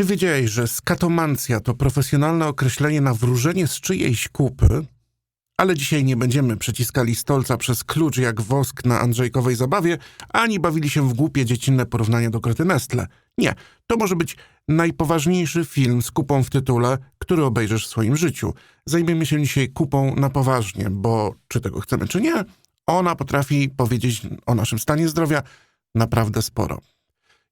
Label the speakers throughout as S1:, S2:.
S1: Czy wiedziałeś, że skatomancja to profesjonalne określenie na wróżenie z czyjejś kupy? Ale dzisiaj nie będziemy przeciskali stolca przez klucz jak wosk na Andrzejkowej zabawie, ani bawili się w głupie dziecinne porównanie do Krety Nestle. Nie, to może być najpoważniejszy film z kupą w tytule, który obejrzysz w swoim życiu. Zajmiemy się dzisiaj kupą na poważnie, bo czy tego chcemy, czy nie, ona potrafi powiedzieć o naszym stanie zdrowia naprawdę sporo.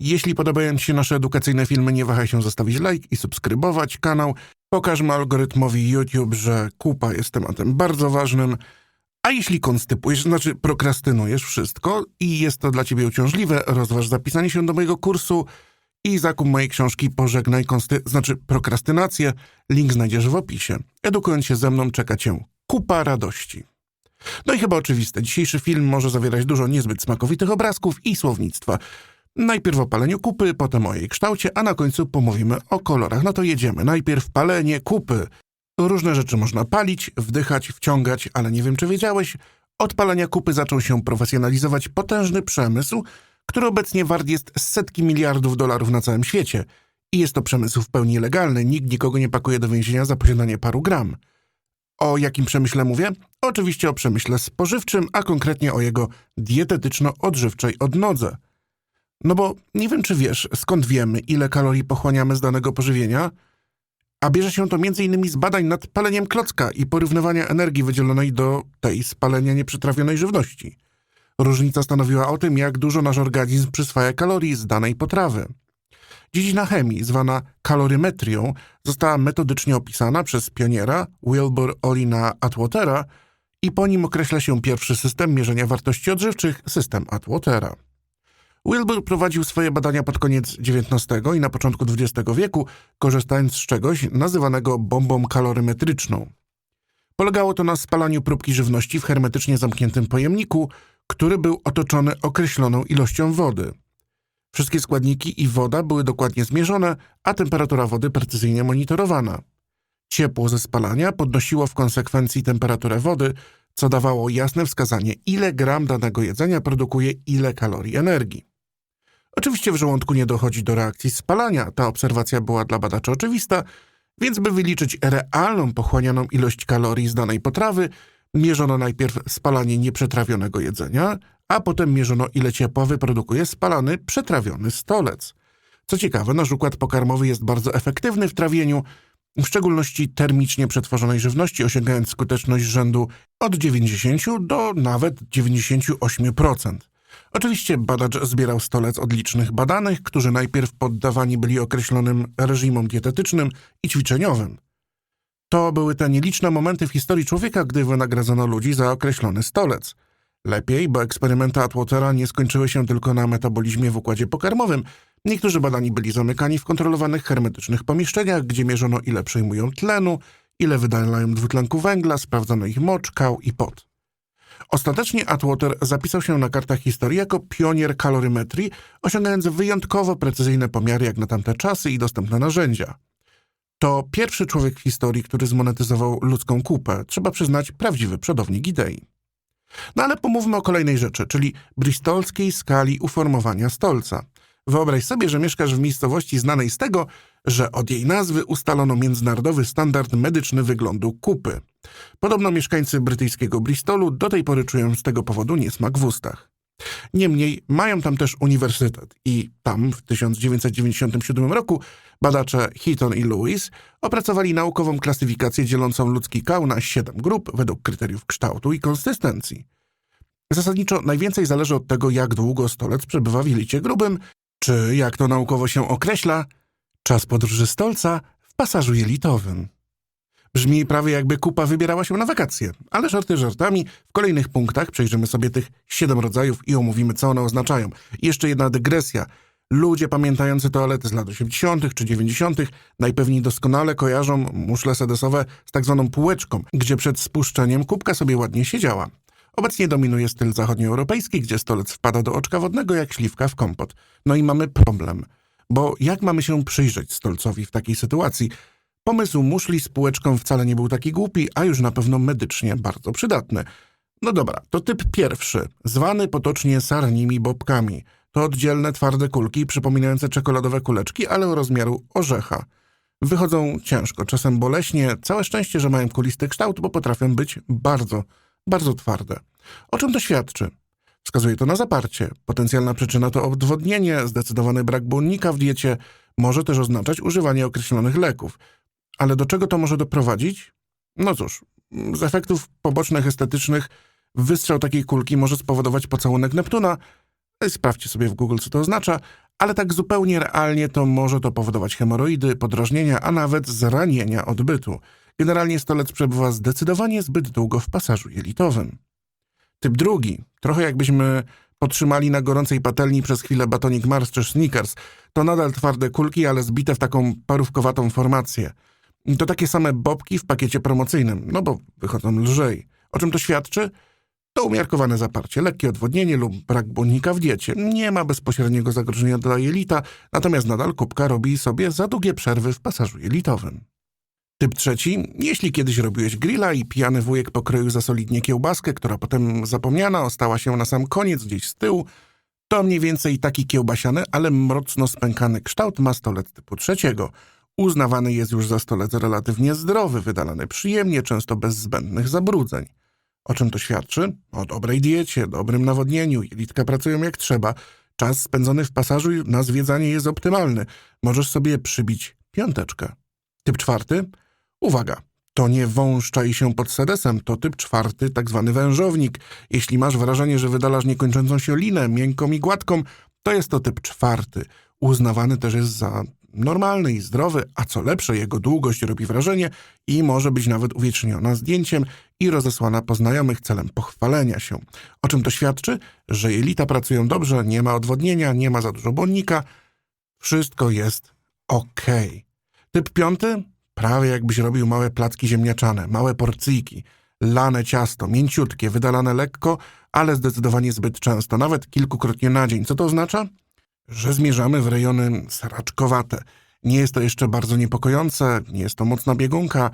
S1: Jeśli podobają Ci się nasze edukacyjne filmy, nie wahaj się zostawić like i subskrybować kanał. Pokażmy algorytmowi YouTube, że kupa jest tematem bardzo ważnym. A jeśli konstypujesz, znaczy prokrastynujesz wszystko i jest to dla Ciebie uciążliwe, rozważ zapisanie się do mojego kursu i zakup mojej książki Pożegnaj konsty... znaczy prokrastynację. Link znajdziesz w opisie. Edukując się ze mną czeka Cię kupa radości. No i chyba oczywiste, dzisiejszy film może zawierać dużo niezbyt smakowitych obrazków i słownictwa. Najpierw o paleniu kupy, potem o jej kształcie, a na końcu pomówimy o kolorach. No to jedziemy. Najpierw palenie kupy. Różne rzeczy można palić, wdychać, wciągać, ale nie wiem czy wiedziałeś, od palenia kupy zaczął się profesjonalizować potężny przemysł, który obecnie wart jest setki miliardów dolarów na całym świecie. I jest to przemysł w pełni legalny, nikt nikogo nie pakuje do więzienia za posiadanie paru gram. O jakim przemyśle mówię? Oczywiście o przemyśle spożywczym, a konkretnie o jego dietetyczno-odżywczej odnodze. No bo nie wiem, czy wiesz, skąd wiemy, ile kalorii pochłaniamy z danego pożywienia, a bierze się to m.in. z badań nad paleniem klocka i porównywania energii wydzielonej do tej spalenia nieprzetrawionej żywności. Różnica stanowiła o tym, jak dużo nasz organizm przyswaja kalorii z danej potrawy. Dziedzina chemii, zwana kalorymetrią, została metodycznie opisana przez pioniera Wilbur Olina Atwatera i po nim określa się pierwszy system mierzenia wartości odżywczych, system Atwatera. Wilbur prowadził swoje badania pod koniec XIX i na początku XX wieku, korzystając z czegoś nazywanego bombą kalorymetryczną. Polegało to na spalaniu próbki żywności w hermetycznie zamkniętym pojemniku, który był otoczony określoną ilością wody. Wszystkie składniki i woda były dokładnie zmierzone, a temperatura wody precyzyjnie monitorowana. Ciepło ze spalania podnosiło w konsekwencji temperaturę wody, co dawało jasne wskazanie, ile gram danego jedzenia produkuje ile kalorii energii. Oczywiście w żołądku nie dochodzi do reakcji spalania, ta obserwacja była dla badaczy oczywista, więc by wyliczyć realną pochłanianą ilość kalorii z danej potrawy, mierzono najpierw spalanie nieprzetrawionego jedzenia, a potem mierzono ile ciepła wyprodukuje spalany przetrawiony stolec. Co ciekawe, nasz układ pokarmowy jest bardzo efektywny w trawieniu, w szczególności termicznie przetworzonej żywności, osiągając skuteczność rzędu od 90 do nawet 98%. Oczywiście badacz zbierał stolec od licznych badanych, którzy najpierw poddawani byli określonym reżimom dietetycznym i ćwiczeniowym. To były te nieliczne momenty w historii człowieka, gdy wynagradzono ludzi za określony stolec. Lepiej, bo eksperymenty Atwatera nie skończyły się tylko na metabolizmie w układzie pokarmowym. Niektórzy badani byli zamykani w kontrolowanych hermetycznych pomieszczeniach, gdzie mierzono ile przyjmują tlenu, ile wydalają dwutlenku węgla, sprawdzano ich mocz, kał i pot. Ostatecznie Atwater zapisał się na kartach historii jako pionier kalorymetrii, osiągając wyjątkowo precyzyjne pomiary jak na tamte czasy i dostępne narzędzia. To pierwszy człowiek w historii, który zmonetyzował ludzką kupę, trzeba przyznać prawdziwy przodownik idei. No ale pomówmy o kolejnej rzeczy, czyli bristolskiej skali uformowania stolca. Wyobraź sobie, że mieszkasz w miejscowości znanej z tego, że od jej nazwy ustalono międzynarodowy standard medyczny wyglądu kupy. Podobno mieszkańcy brytyjskiego Bristolu do tej pory czują z tego powodu niesmak w ustach. Niemniej mają tam też uniwersytet i tam w 1997 roku badacze Heaton i Lewis opracowali naukową klasyfikację dzielącą ludzki kał na siedem grup według kryteriów kształtu i konsystencji. Zasadniczo najwięcej zależy od tego, jak długo stolec przebywa w jelicie grubym, czy jak to naukowo się określa, czas podróży stolca w pasażu jelitowym. Brzmi prawie jakby kupa wybierała się na wakacje, ale żarty żartami, w kolejnych punktach przejrzymy sobie tych siedem rodzajów i omówimy, co one oznaczają. I jeszcze jedna dygresja. Ludzie pamiętający toalety z lat 80. czy 90. najpewniej doskonale kojarzą muszle sedesowe z tak zwaną półeczką, gdzie przed spuszczeniem kubka sobie ładnie siedziała. Obecnie dominuje styl zachodnioeuropejski, gdzie stolec wpada do oczka wodnego jak śliwka w kompot. No i mamy problem. Bo jak mamy się przyjrzeć stolcowi w takiej sytuacji? Pomysł muszli z półeczką wcale nie był taki głupi, a już na pewno medycznie bardzo przydatny. No dobra, to typ pierwszy, zwany potocznie sarnimi bobkami, To oddzielne, twarde kulki przypominające czekoladowe kuleczki, ale o rozmiaru orzecha. Wychodzą ciężko, czasem boleśnie. Całe szczęście, że mają kulisty kształt, bo potrafią być bardzo, bardzo twarde. O czym to świadczy? Wskazuje to na zaparcie. Potencjalna przyczyna to obwodnienie, zdecydowany brak błonnika w diecie, może też oznaczać używanie określonych leków. Ale do czego to może doprowadzić? No cóż, z efektów pobocznych estetycznych wystrzał takiej kulki może spowodować pocałunek Neptuna. Sprawdźcie sobie w Google, co to oznacza, ale tak zupełnie realnie to może to powodować hemoroidy, podrażnienia, a nawet zranienia odbytu. Generalnie stolec przebywa zdecydowanie zbyt długo w pasażu jelitowym. Typ drugi, trochę jakbyśmy potrzymali na gorącej patelni przez chwilę batonik Mars czy Snickers. To nadal twarde kulki, ale zbite w taką parówkowatą formację. To takie same bobki w pakiecie promocyjnym, no bo wychodzą lżej. O czym to świadczy? To umiarkowane zaparcie, lekkie odwodnienie lub brak błonnika w diecie. Nie ma bezpośredniego zagrożenia dla jelita, natomiast nadal kubka robi sobie za długie przerwy w pasażu jelitowym. Typ trzeci, jeśli kiedyś robiłeś grilla i pijany wujek pokroił za solidnie kiełbaskę, która potem zapomniana ostała się na sam koniec gdzieś z tyłu, to mniej więcej taki kiełbasiany, ale mocno spękany kształt ma stolec typu trzeciego. Uznawany jest już za stolec relatywnie zdrowy, wydalany przyjemnie, często bez zbędnych zabrudzeń. O czym to świadczy? O dobrej diecie, dobrym nawodnieniu, jelitka pracują jak trzeba, czas spędzony w pasażu na zwiedzanie jest optymalny. Możesz sobie przybić piąteczkę. Typ czwarty? Uwaga, to nie wąż czai się pod sedesem, to typ czwarty, tak zwany wężownik. Jeśli masz wrażenie, że wydalasz niekończącą się linę, miękką i gładką, to jest to typ czwarty. Uznawany też jest za normalny i zdrowy, a co lepsze, jego długość robi wrażenie i może być nawet uwieczniona zdjęciem i rozesłana po znajomych celem pochwalenia się. O czym to świadczy? Że jelita pracują dobrze, nie ma odwodnienia, nie ma za dużo błonnika, wszystko jest ok. Typ piąty? Prawie jakbyś robił małe placki ziemniaczane, małe porcyjki, lane ciasto, mięciutkie, wydalane lekko, ale zdecydowanie zbyt często, nawet kilkukrotnie na dzień. Co to oznacza? Że zmierzamy w rejony sraczkowate. Nie jest to jeszcze bardzo niepokojące, nie jest to mocna biegunka,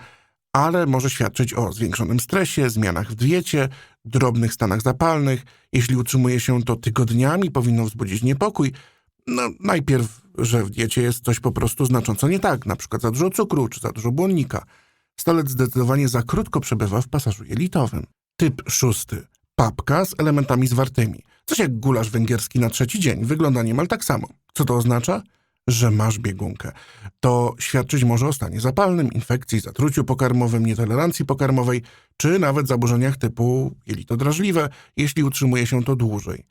S1: ale może świadczyć o zwiększonym stresie, zmianach w diecie, drobnych stanach zapalnych. Jeśli utrzymuje się to tygodniami, powinno wzbudzić niepokój. No, najpierw, że w diecie jest coś po prostu znacząco nie tak, na przykład za dużo cukru czy za dużo błonnika. Stolec zdecydowanie za krótko przebywa w pasażu jelitowym. Typ szósty. Papka z elementami zwartymi. Coś jak gulasz węgierski na trzeci dzień. Wygląda niemal tak samo. Co to oznacza? Że masz biegunkę. To świadczyć może o stanie zapalnym, infekcji, zatruciu pokarmowym, nietolerancji pokarmowej, czy nawet zaburzeniach typu jelito drażliwe, jeśli utrzymuje się to dłużej.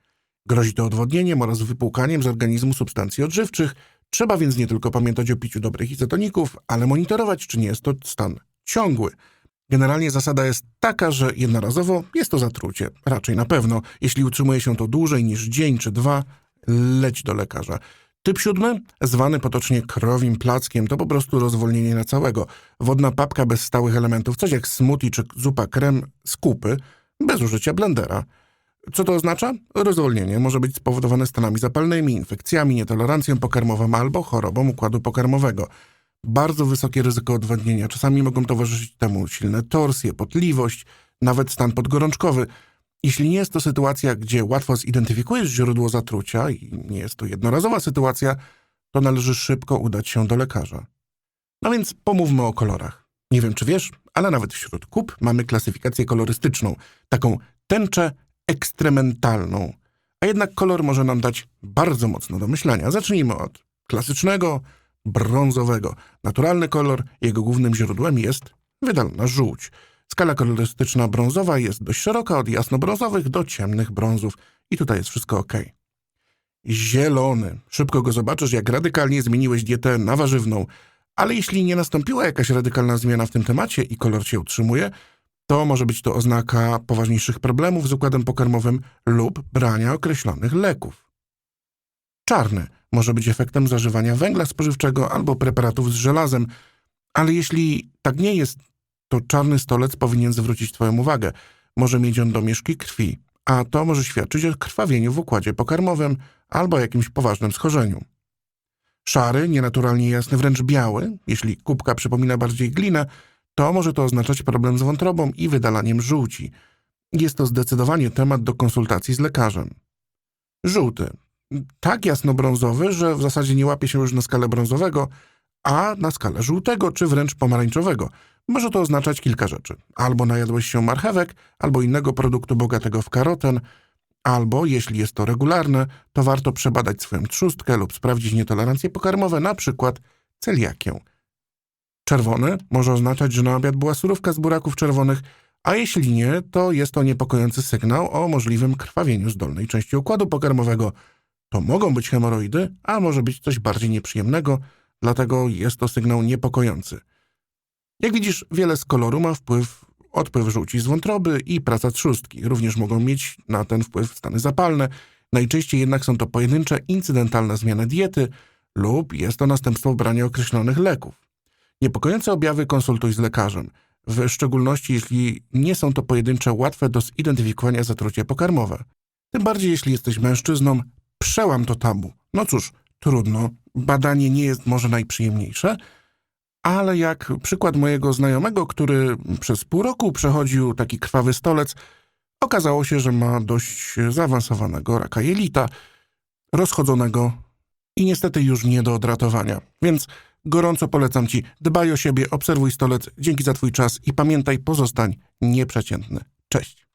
S1: Grozi to odwodnieniem oraz wypłukaniem z organizmu substancji odżywczych. Trzeba więc nie tylko pamiętać o piciu dobrych izotoników, ale monitorować, czy nie jest to stan ciągły. Generalnie zasada jest taka, że jednorazowo jest to zatrucie. Raczej na pewno. Jeśli utrzymuje się to dłużej niż dzień czy dwa, leć do lekarza. Typ siódmy, zwany potocznie krowim plackiem, to po prostu rozwolnienie na całego. Wodna papka bez stałych elementów, coś jak smoothie czy zupa krem z kupy, bez użycia blendera. Co to oznacza? Rozwolnienie może być spowodowane stanami zapalnymi, infekcjami, nietolerancją pokarmową albo chorobą układu pokarmowego. Bardzo wysokie ryzyko odwodnienia. Czasami mogą towarzyszyć temu silne torsje, potliwość, nawet stan podgorączkowy. Jeśli nie jest to sytuacja, gdzie łatwo zidentyfikujesz źródło zatrucia i nie jest to jednorazowa sytuacja, to należy szybko udać się do lekarza. No więc pomówmy o kolorach. Nie wiem, czy wiesz, ale nawet wśród kup mamy klasyfikację kolorystyczną, taką tęczę ekstrementalną. A jednak kolor może nam dać bardzo mocno do myślenia. Zacznijmy od klasycznego, brązowego. Naturalny kolor, jego głównym źródłem jest wydalna żółć. Skala kolorystyczna brązowa jest dość szeroka, od jasnobrązowych do ciemnych brązów. I tutaj jest wszystko ok. Zielony. Szybko go zobaczysz, jak radykalnie zmieniłeś dietę na warzywną. Ale jeśli nie nastąpiła jakaś radykalna zmiana w tym temacie i kolor się utrzymuje, to może być to oznaka poważniejszych problemów z układem pokarmowym lub brania określonych leków. Czarny może być efektem zażywania węgla spożywczego albo preparatów z żelazem, ale jeśli tak nie jest, to czarny stolec powinien zwrócić Twoją uwagę. Może mieć on domieszki krwi, a to może świadczyć o krwawieniu w układzie pokarmowym albo jakimś poważnym schorzeniu. Szary, nienaturalnie jasny, wręcz biały, jeśli kubka przypomina bardziej glinę, to może to oznaczać problem z wątrobą i wydalaniem żółci. Jest to zdecydowanie temat do konsultacji z lekarzem. Żółty. tak jasnobrązowy, że w zasadzie nie łapie się już na skalę brązowego, a na skalę żółtego czy wręcz pomarańczowego. Może to oznaczać kilka rzeczy. Albo najadłeś się marchewek, albo innego produktu bogatego w karoten, albo, jeśli jest to regularne, to warto przebadać swoją trzustkę lub sprawdzić nietolerancje pokarmowe, na przykład celiakię. Czerwony może oznaczać, że na obiad była surówka z buraków czerwonych, a jeśli nie, to jest to niepokojący sygnał o możliwym krwawieniu z dolnej części układu pokarmowego. To mogą być hemoroidy, a może być coś bardziej nieprzyjemnego, dlatego jest to sygnał niepokojący. Jak widzisz, wiele z koloru ma wpływ odpływ żółci z wątroby i praca trzustki. Również mogą mieć na ten wpływ stany zapalne. Najczęściej jednak są to pojedyncze, incydentalne zmiany diety lub jest to następstwo brania określonych leków. Niepokojące objawy konsultuj z lekarzem, w szczególności jeśli nie są to pojedyncze, łatwe do zidentyfikowania zatrucie pokarmowe. Tym bardziej jeśli jesteś mężczyzną, przełam to tabu. No cóż, trudno, badanie nie jest może najprzyjemniejsze, ale jak przykład mojego znajomego, który przez pół roku przechodził taki krwawy stolec, okazało się, że ma dość zaawansowanego raka jelita, rozchodzonego i niestety już nie do odratowania. Więc gorąco polecam Ci, dbaj o siebie, obserwuj stolec, dzięki za Twój czas i pamiętaj, pozostań nieprzeciętny. Cześć!